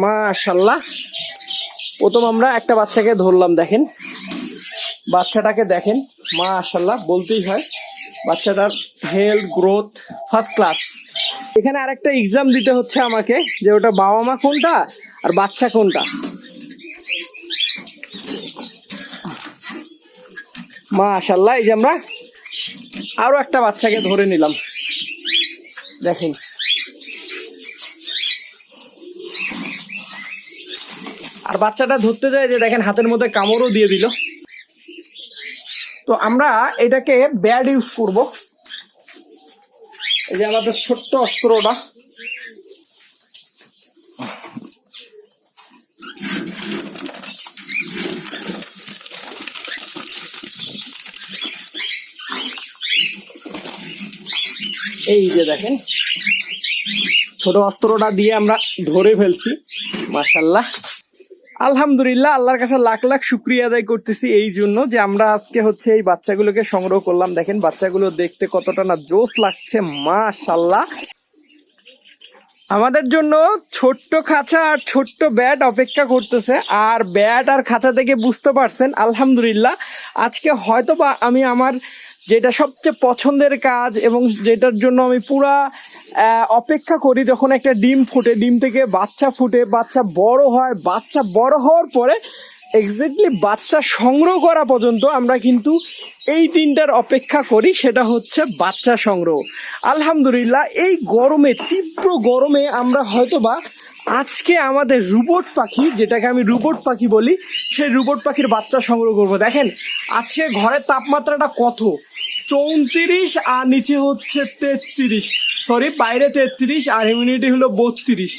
মাশাল্লাহ প্রথম আমরা একটা বাচ্চাকে ধরলাম, দেখেন। বাচ্চাটাকে দেখেন মাশাল্লাহ বলতেই হয়। বাচ্চাটার হেলথ গ্রোথ ফার্স্ট ক্লাস এখানে আরেকটা এক্সাম দিতে হচ্ছে আমাকে, যে ওটা বাবা মা কোনটা আর বাচ্চা কোনটা। মাশাল্লাহ এই যে আমরা আরও একটা বাচ্চাকে ধরে নিলাম। দেখেন। আর বাচ্চাটা ধরতে যায় যে দেখেন হাতের মধ্যে কামড়ও দিয়ে দিল। তো আমরা এটাকে ব্যাড ইউজ করব। এই যে আমাদের ছোট্ট অস্ত্রটা। এই যে দেখেন, ছোট অস্ত্রটা দিয়ে আমরা ধরে ফেলছি মাসাল্লাহ আলহামদুলিল্লাহ, আল্লাহর কাছে লাখ লাখ শুক্রিয়া আদায় করতেছি এই জন্য যে আমরা আজকে হচ্ছে এই বাচ্চাগুলোকে সংগ্রহ করলাম। দেখেন বাচ্চাগুলো দেখতে কতটা না জোস লাগছে মাশাল্লাহ আমাদের জন্য ছোট্ট খাঁচা আর ছোট্ট ব্যাট অপেক্ষা করতেছে। আর ব্যাট আর খাঁচা থেকে বুঝতে পারছেন, আলহামদুলিল্লাহ। আজকে হয়তো বা আমি আমার যেটা সবচেয়ে পছন্দের কাজ এবং যেটার জন্য আমি পুরা অপেক্ষা করি যখন একটা ডিম ফুটে, ডিম থেকে বাচ্চা ফুটে, বাচ্চা বড় হয়, বাচ্চা বড় হওয়ার পরে এক্স্যাক্টলি বাচ্চা সংগ্রহ করা পর্যন্ত আমরা কিন্তু এই দিনটার অপেক্ষা করি, সেটা হচ্ছে বাচ্চা সংগ্রহ। আলহামদুলিল্লাহ, এই গরমে, তীব্র গরমে আমরা হয়তোবা আজকে আমাদের রুবট পাখি, যেটাকে আমি রুবট পাখি বলি, সেই রুবট পাখির বাচ্চা সংগ্রহ করব। দেখেন, আজকে ঘরের তাপমাত্রাটা কত? চৌত্রিশ আর নিচে হচ্ছে তেত্রিশ। সরি বাইরে তেত্রিশ আর হিউমিডিটি হলো বত্রিশ।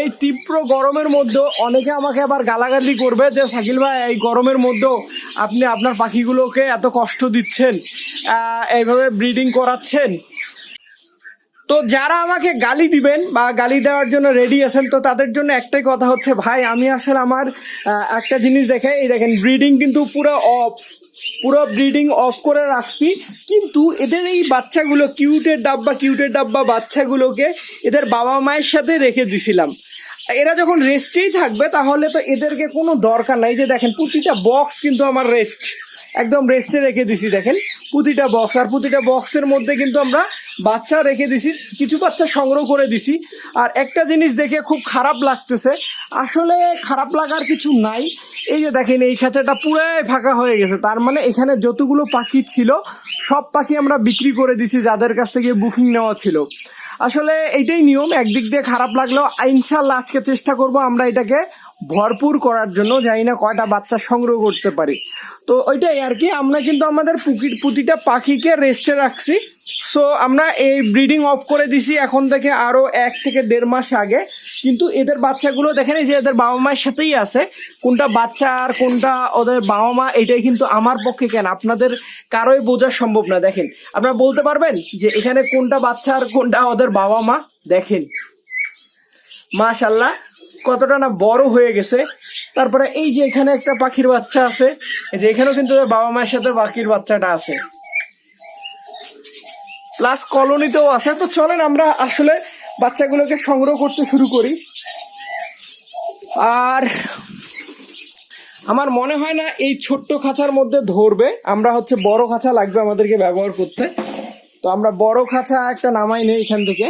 এই তীব্র গরমের মধ্যে অনেকে আমাকে আবার গালাগালি করবে যে, শাকিল ভাই, এই গরমের মধ্যেও আপনি আপনার পাখিগুলোকে এত কষ্ট দিচ্ছেন এইভাবে ব্রিডিং করাচ্ছেন? তো যারা আমাকে গালি দিবেন বা গালি দেওয়ার জন্য রেডি আছেন, তো তাদের জন্য একটাই কথা হচ্ছে, ভাই, আমি আসলে আমার একটা জিনিস দেখে, এই দেখেন ব্রিডিং কিন্তু পুরো অফ পুরো ব্রিডিং অফ করে রাখছি। কিন্তু এদের এই বাচ্চাগুলো কিউটের ডাব্বা কিউটের ডাব্বা বাচ্চাগুলোকে এদের বাবা মায়ের সাথে রেখে দিছিলাম। এরা যখন রেস্টেই থাকবে, তাহলে তো এদেরকে কোনো দরকার নাই। যে দেখেন, প্রতিটা বক্স কিন্তু আমার রেস্ট একদম রেস্টে রেখে দিছি, দেখেন। প্রতিটা বক্স আর প্রতিটা বক্সের মধ্যে কিন্তু আমরা বাচ্চা রেখে দিছি, কিছু বাচ্চা সংগ্রহ করে দিছি। আর একটা জিনিস দেখে খুব খারাপ লাগতেছে, আসলে খারাপ লাগার কিছু নাই। এই যে দেখেন, এই খাঁচাটা পুরাই ফাঁকা হয়ে গেছে। তার মানে এখানে যতগুলো পাখি ছিল, সব পাখি আমরা বিক্রি করে দিছি, যাদের কাছ থেকে বুকিং নেওয়া ছিল। আসলে এইটাই নিয়ম, একদিক দিয়ে খারাপ লাগলেও ইনশাল্লাহ আজকে চেষ্টা করব আমরা এটাকে ভরপুর করার জন্য জানি না কয়টা বাচ্চা সংগ্রহ করতে পারি। তো ওইটাই আর কি, আমরা কিন্তু আমাদের প্রতিটা পাখিকে রেস্টে রাখছি। সো আমরা এই ব্রিডিং অফ করে দিছি এখন থেকে আরও এক থেকে দেড় মাস আগে। কিন্তু এদের বাচ্চাগুলো দেখেন যে এদের বাবা মায়ের সাথেই আছে। কোনটা বাচ্চা আর কোনটা ওদের বাবা মা, এটাই কিন্তু আমার পক্ষে কেন? আপনাদের কারোই বোঝা সম্ভব না। দেখেন, আপনারা বলতে পারবেন যে এখানে কোনটা বাচ্চা আর কোনটা ওদের বাবা মা? দেখেন। মাশাল্লাহ কতটা না বড় হয়ে গেছে। তারপরে এই যে এখানে একটা পাখির বাচ্চা আছে যে এখানেও কিন্তু বাবা মায়ের সাথে পাখির বাচ্চাটা আছে। প্লাস কলোনিতেও আছে, তো চলেন আমরা আসলে বাচ্চাগুলোকে সংগ্রহ করতে শুরু করি। আর আমার মনে হয় না এই ছোট্ট খাঁচার মধ্যে ধরবে, আমরা হচ্ছে বড় খাঁচা লাগবে আমাদেরকে ব্যবহার করতে। তো আমরা বড় খাঁচা একটা নামাই নেই এখান থেকে।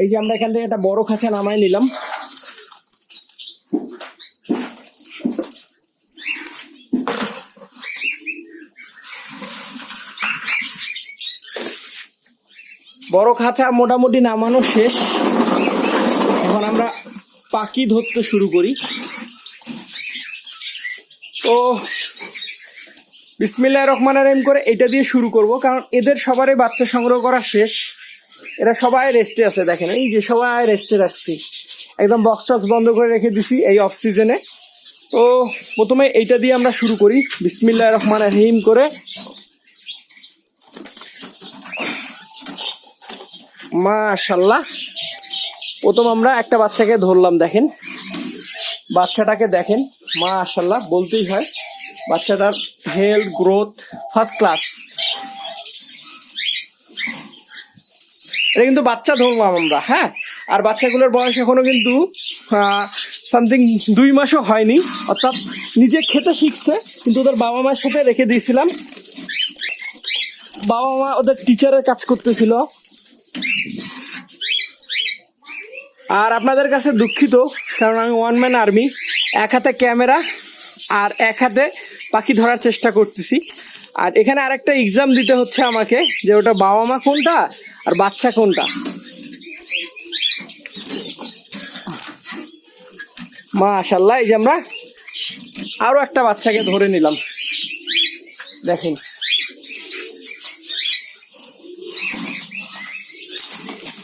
এই যে আমরা এখান থেকে একটা বড় খাঁচা নামাই নিলাম। বড় খাঁচা মোটামুটি নামানো শেষ। এখন আমরা পাখি ধরতে শুরু করি। তো বিসমিল্লা রহমান রহিম করে এটা দিয়ে শুরু করব, কারণ এদের সবারই বাচ্চা সংগ্রহ করা শেষ। এরা সবাই রেস্টে আছে, দেখেন, এই যে সবাই রেস্টে রাখছি। একদম বক্স টক্স বন্ধ করে রেখে দিছি এই অফ সিজনে তো প্রথমে এইটা দিয়ে আমরা শুরু করি। বিসমিল্লা রহমান রহিম করে। মাশাল্লাহ। প্রথম আমরা একটা বাচ্চাকে ধরলাম, দেখেন। বাচ্চাটাকে দেখেন। মা মাশাল্লাহ, বলতেই হয়। বাচ্চাটার হেলথ গ্রোথ ফার্স্ট ক্লাস এটা কিন্তু বাচ্চা ধরলাম আমরা হ্যাঁ? আর বাচ্চাগুলোর বয়স এখনও কিন্তু সামথিং দুই মাসও হয়নি, অর্থাৎ নিজে খেতে শিখছে, কিন্তু ওদের বাবা মায়ের সাথে রেখে দিয়েছিলাম। বাবা মা ওদের টিচারের কাজ করতেছিল। আর আপনাদের কাছে দুঃখিত, কারণ আমি ওয়ান ম্যান আর্মি এক হাতে ক্যামেরা আর এক হাতে পাখি ধরার চেষ্টা করতেছি। আর এখানে আরেকটা এক্সাম দিতে হচ্ছে আমাকে, যে ওটা বাবা মা কোনটা আর বাচ্চা কোনটা? মাশাল্লাহ এই যে আমরা আরও একটা বাচ্চাকে ধরে নিলাম। দেখেন।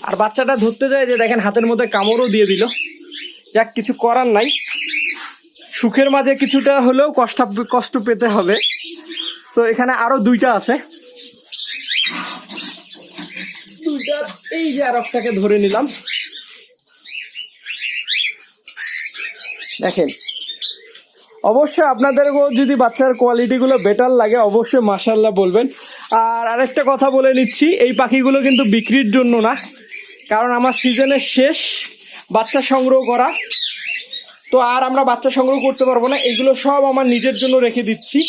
আর বাচ্চাটা ধরতে যায় যে দেখেন হাতের মধ্যে কামড়ও দিয়ে দিল। যাক, কিছু করার নাই। সুখের মাঝে কিছুটা হলেও কষ্ট কষ্ট পেতে হবে। তো এখানে আরও দুইটা আছে। দুইটা, এই যে আর একটাকে ধরে নিলাম। দেখেন, অবশ্যই আপনাদেরকেও যদি বাচ্চার কোয়ালিটিগুলো বেটার লাগে, অবশ্যই মাসাল্লাহ বলবেন। আর আরেকটা কথা বলে নিচ্ছি, এই পাখিগুলো কিন্তু বিক্রির জন্য না। কারণ আমার সিজনের শেষ বাচ্চা সংগ্রহ করা। তো আর আমরা বাচ্চা সংগ্রহ করতে পারব না। এগুলো সব আমার নিজের জন্য রেখে দিচ্ছি।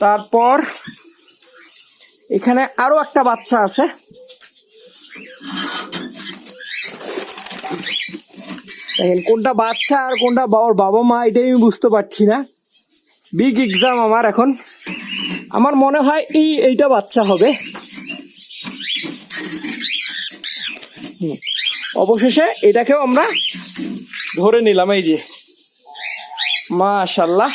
তারপর এখানে আরও একটা বাচ্চা আছে। দেখেন, কোনটা বাচ্চা আর কোনটা বাবার বাবা মা, এটাই আমি বুঝতে পারছি না। বিগ এক্সাম আমার এখন। আমার মনে হয় এই এইটা বাচ্চা হবে। অবশেষে এটাকেও আমরা ধরে নিলাম, এই যে। মাশাল্লাহ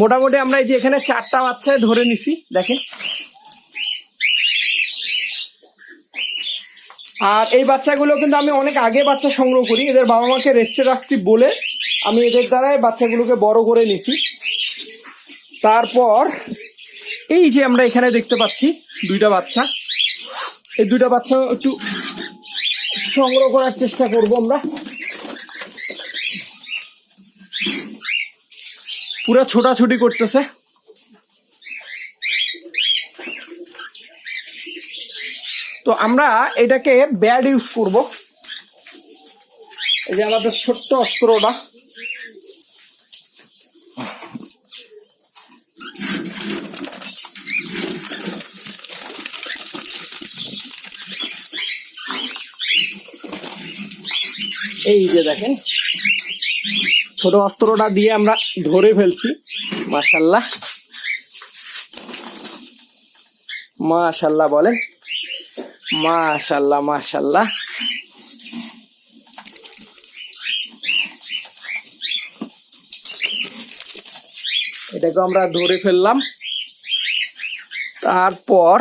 মোটামুটি আমরা এই যে এখানে চারটা বাচ্চা ধরে নিছি, দেখেন। আর এই বাচ্চাগুলো কিন্তু আমি অনেক আগে বাচ্চা সংগ্রহ করি, এদের বাবা মাকে রেস্টে রাখছি বলে আমি এদের দ্বারাই বাচ্চাগুলোকে বড় করে নিছি। তারপর এই যে আমরা এখানে দেখতে পাচ্ছি দুইটা বাচ্চা। এই দুইটা বাচ্চা একটু সংগ্রহ করার চেষ্টা করব আমরা। পুরা ছোটাছুটি করতেছে। তো আমরা এটাকে ব্যাড ইউজ করব। এই যে আমাদের ছোট্ট অস্ত্রটা। এই যে দেখেন। ছোট অস্ত্রটা দিয়ে আমরা ধরে ফেলছি। মাশাল্লাহ মাশাল্লাহ বলেন। মাশাল্লাহ মাশাল্লাহ এটাকে আমরা ধরে ফেললাম। তারপর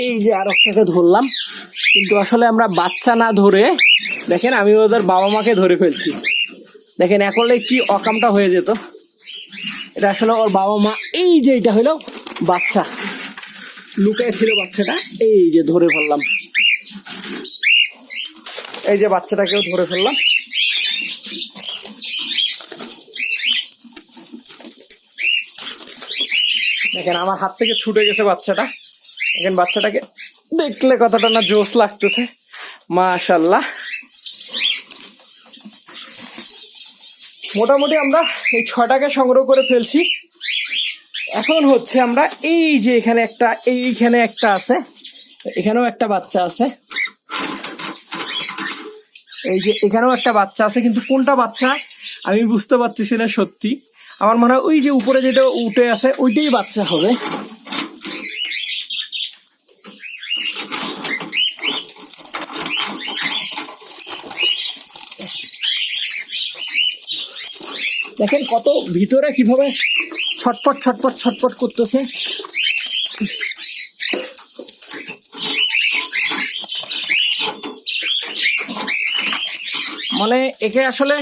এই যে আর একটাকে ধরলাম। কিন্তু আসলে আমরা বাচ্চা না ধরে, দেখেন আমি ওদের বাবা মাকে ধরে ফেলছি। দেখেন এখন কি অকামটা হয়ে যেত। এটা আসলে ওর বাবা মা, এই যে এটা হলো বাচ্চা। লুকায় ছিল বাচ্চাটা, এই যে ধরে ফেললাম। এই যে বাচ্চাটাকেও ধরে ফেললাম। দেখেন, আমার হাত থেকে ছুটে গেছে বাচ্চাটা। দেখেন বাচ্চাটাকে দেখলে কতটা না জোশ লাগতেছে। মাশাল্লাহ মোটামুটি আমরা এই ছটাকে সংগ্রহ করে ফেলছি। এখন হচ্ছে আমরা এই যে এখানে একটা, এইখানে একটা আছে, এখানেও একটা বাচ্চা আছে। এই যে এখানেও একটা বাচ্চা আছে, কিন্তু কোনটা বাচ্চা আমি বুঝতে পারতেছি না সত্যি। আমার মনে হয় ওই যে উপরে যেটা উঠে আছে, ওইটাই বাচ্চা হবে। দেখেন কত ভিতরে কীভাবে ছটপট ছটপট ছটপট করতেছে। মানে একে আসলে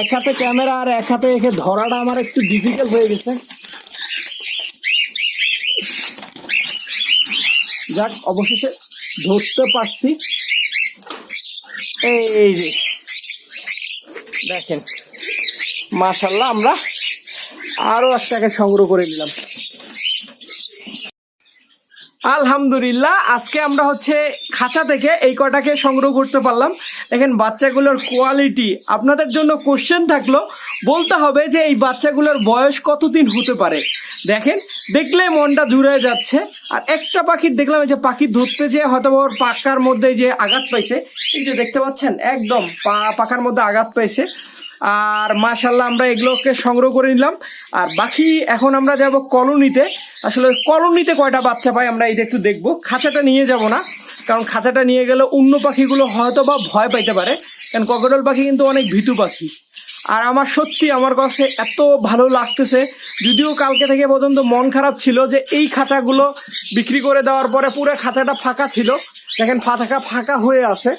এক হাতে ক্যামেরা আর এক হাতে একে ধরাটা আমার একটু ডিফিকাল্ট হয়ে গেছে। যাক, অবশেষে ধরতে পারছি। এই যে, দেখেন। মাশাল্লাহ আমরা আরও একটাকে সংগ্রহ করে নিলাম। আলহামদুলিল্লাহ, আজকে আমরা হচ্ছে খাঁচা থেকে এই কটাকে সংগ্রহ করতে পারলাম। দেখেন, বাচ্চাগুলোর কোয়ালিটি আপনাদের জন্য কোশ্চেন থাকল, বলতে হবে যে এই বাচ্চাগুলোর বয়স কতদিন হতে পারে? দেখেন, দেখলে মনটা জুড়ে যাচ্ছে। আর একটা পাখির দেখলাম, এই যে পাখি ধরতে যে হয়তো ওর পাকার মধ্যে যে আঘাত পাইছে, এই যে দেখতে পাচ্ছেন, একদম পা পাখার মধ্যে আঘাত পাইছে। আর মাশাল্লাহ আমরা এগুলোকে সংগ্রহ করে নিলাম। আর বাকি এখন আমরা যাব কলোনিতে। আসলে কলোনিতে কয়টা বাচ্চা পাই আমরা এটা একটু দেখব। খাঁচাটা নিয়ে যাব না, কারণ খাঁচাটা নিয়ে গেলে অন্য পাখিগুলো হয়তো বা ভয় পাইতে পারে। কারণ ককটল পাখি কিন্তু অনেক ভীতু পাখি। আর আমার সত্যি আমার কাছে এত ভালো লাগতেছে, যদিও কালকে থেকে পর্যন্ত মন খারাপ ছিল যে এই খাঁচাগুলো বিক্রি করে দেওয়ার পরে পুরো খাঁচাটা ফাঁকা ছিল। দেখেন ফাঁকা ফাঁকা হয়ে আছে।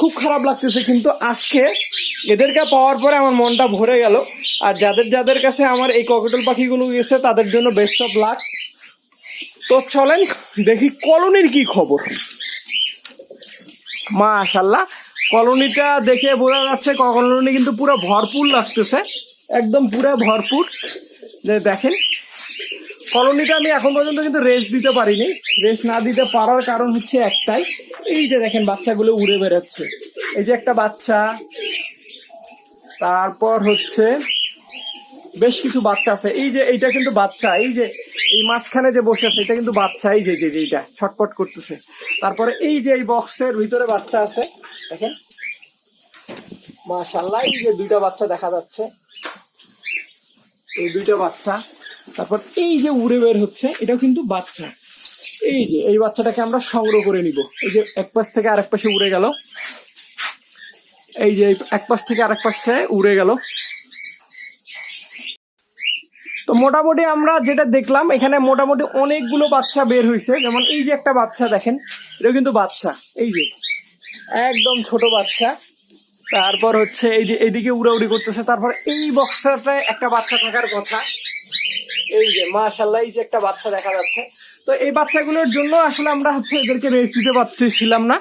খুব খারাপ লাগতেছে, কিন্তু আজকে এদেরকে পাওয়ার পরে আমার মনটা ভরে গেল। আর যাদের যাদের কাছে আমার এই ককটেল পাখিগুলো গেছে, তাদের জন্য বেস্ট অফ লাক তো চলেন, দেখি কলোনির কি খবর। মা মাশাল্লাহ কলোনিটা দেখে বোঝা যাচ্ছে কলোনি কিন্তু পুরো ভরপুর লাগতেছে। একদম পুরো ভরপুর। দেখেন কলোনিটা আমি এখন পর্যন্ত কিন্তু রেস্ট দিতে পারিনি। রেস্ট না দিতে পারার কারণ হচ্ছে একটাই, এই যে দেখেন বাচ্চাগুলো উড়ে বেরোচ্ছে এই যে একটা বাচ্চা, তারপর হচ্ছে বেশ কিছু বাচ্চা আছে। এই যে এইটা কিন্তু বাচ্চা, এই যে এই মাঝখানে যে বসে আছে, এটা কিন্তু বাচ্চা, এই যে যে এইটা ছটপট করতেছে। তারপরে এই যে এই বক্সের ভিতরে বাচ্চা আছে, দেখেন। মাশাল্লাহ এই যে দুইটা বাচ্চা দেখা যাচ্ছে। এই দুইটা বাচ্চা। তারপর এই যে উড়ে বের হচ্ছে, এটাও কিন্তু বাচ্চা। এই যে, এই বাচ্চাটাকে আমরা সংগ্রহ করে নিব। এই যে এক পাশ থেকে আরেক পাশে উড়ে গেল। এই যে এক পাশ থেকে আরেক পাশে উড়ে গেল। তো মোটামুটি আমরা যেটা দেখলাম, এখানে মোটামুটি অনেকগুলো বাচ্চা বের হয়েছে যেমন এই যে একটা বাচ্চা দেখেন এটা কিন্তু বাচ্চা। এই যে, একদম ছোট বাচ্চা। তারপর হচ্ছে এই যে, এইদিকে উড়াউড়ি করতেছে। তারপর এই বক্সটায় একটা বাচ্চা থাকার কথা। এই যে মাশাল্লাহ এই যে একটা বাচ্চা দেখা যাচ্ছে। তো এই বাচ্চাগুলোর জন্য আসলে আমরা হচ্ছে এদেরকে রেস্ট দিতে পারতেছিলাম না।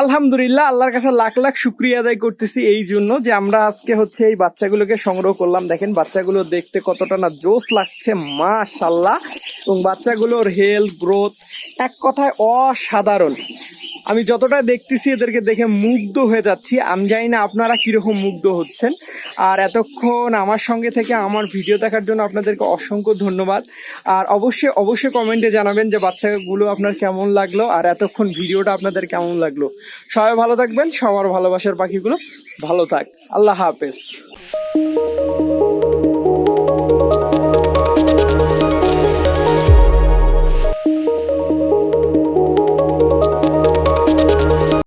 আলহামদুলিল্লাহ, আল্লাহর কাছে লাখ লাখ শুক্রিয়া আদায় করতেছি এই জন্য যে আমরা আজকে হচ্ছে এই বাচ্চাগুলোকে সংগ্রহ করলাম। দেখেন, বাচ্চাগুলো দেখতে কতটা না জোস লাগছে মাশাল্লাহ এবং বাচ্চাগুলোর হেলথ গ্রোথ এক কথায় অসাধারণ। আমি যতটা দেখতেছি এদেরকে দেখে মুগ্ধ হয়ে যাচ্ছি। আমি জানি না আপনারা কীরকম মুগ্ধ হচ্ছেন। আর এতক্ষণ আমার সঙ্গে থেকে আমার ভিডিও দেখার জন্য আপনাদেরকে অসংখ্য ধন্যবাদ। আর অবশ্যই অবশ্যই কমেন্টে জানাবেন যে বাচ্চাগুলো আপনার কেমন লাগল আর এতক্ষণ ভিডিওটা আপনাদের কেমন লাগল। সবাই ভালো থাকবেন, সবার ভালোবাসার পাখিগুলো ভালো থাক। আল্লাহ হাফেজ।